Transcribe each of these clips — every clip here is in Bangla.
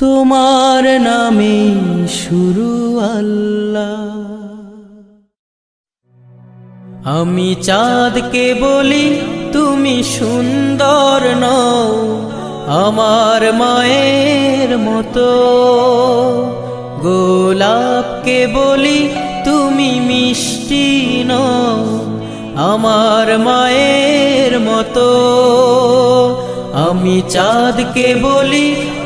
তোমার নামে শুরু আল্লাহ। আমি চাঁদকে বলি, তুমি সুন্দর নও, আমার মায়ের মতো। গোলাপকে বলি, তুমি মিষ্টি নও, আমার মায়ের মতো। আমি চাঁদকে বলি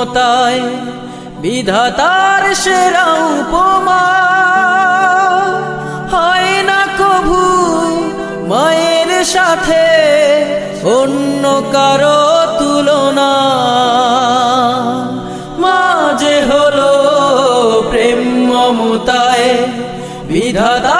মমতায় বিধাতার সেরা উপমা। হয় না কভু মায়ের সাথে অন্য কারও তুলনা। মাঝে হলো প্রেম মমতায় বিধাতার